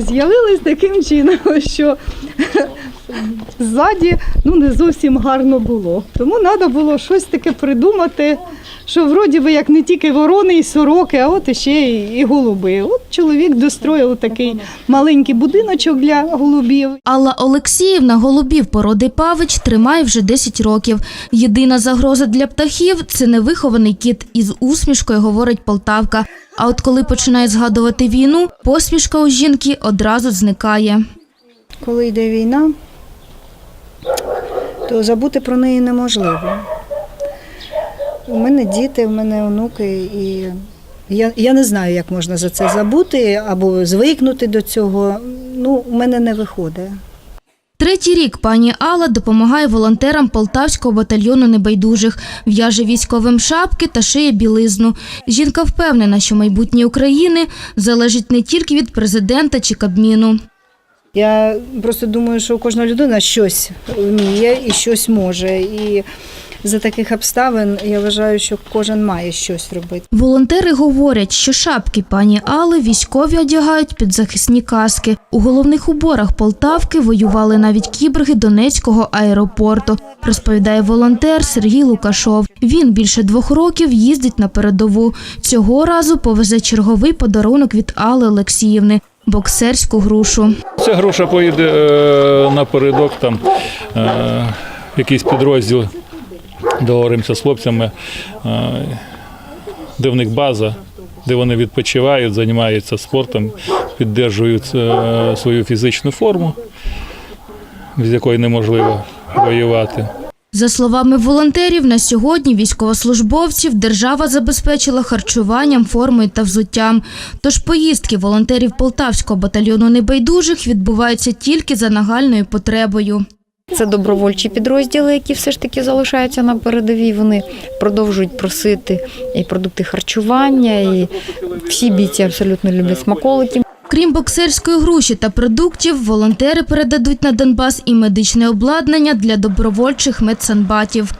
з'явились таким чином, що ззаді ну, не зовсім гарно було. Тому треба було щось таке придумати, що вроді би як не тільки ворони і сороки, а от іще і, і голуби. От чоловік достроїв такий маленький будиночок для голубів. Алла Олексіївна голубів породи павич тримає вже 10 років. Єдина загроза для птахів це невихований кіт із усмішкою, говорить Полтавка. А от коли починає згадувати війну, посмішка у жінки одразу зникає. Коли йде війна, то забути про неї неможливо. У мене діти, у мене онуки, і я, я не знаю, як можна за це забути або звикнути до цього. Ну, у мене не виходить. Третій рік пані Алла допомагає волонтерам Полтавського батальйону небайдужих, в'яже військовим шапки та шиє білизну. Жінка впевнена, що майбутнє України залежить не тільки від президента чи Кабміну. Я просто думаю, що кожна людина щось вміє і щось може. І за таких обставин я вважаю, що кожен має щось робити. Волонтери говорять, що шапки пані Алли військові одягають під захисні каски. У головних уборах Полтавки воювали навіть кіборги Донецького аеропорту, розповідає волонтер Сергій Лукашов. Він більше двох років їздить на передову. Цього разу повезе черговий подарунок від Алли Олексіївни боксерську грушу. Ця груша поїде е, напередок, там е, якийсь підрозділ, договоримося з хлопцями, е, де в них база, де вони відпочивають, займаються спортом, підтримують е, свою фізичну форму, без якої неможливо воювати. За словами волонтерів, на сьогодні військовослужбовців держава забезпечила харчуванням, формою та взуттям. Тож поїздки волонтерів Полтавського батальйону небайдужих відбуваються тільки за нагальною потребою. Це добровольчі підрозділи, які все ж таки залишаються на передовій. Вони продовжують просити і продукти харчування, і всі бійці абсолютно люблять смаколики. Крім боксерської груші та продуктів, волонтери передадуть на Донбас і медичне обладнання для добровольчих медсанбатів.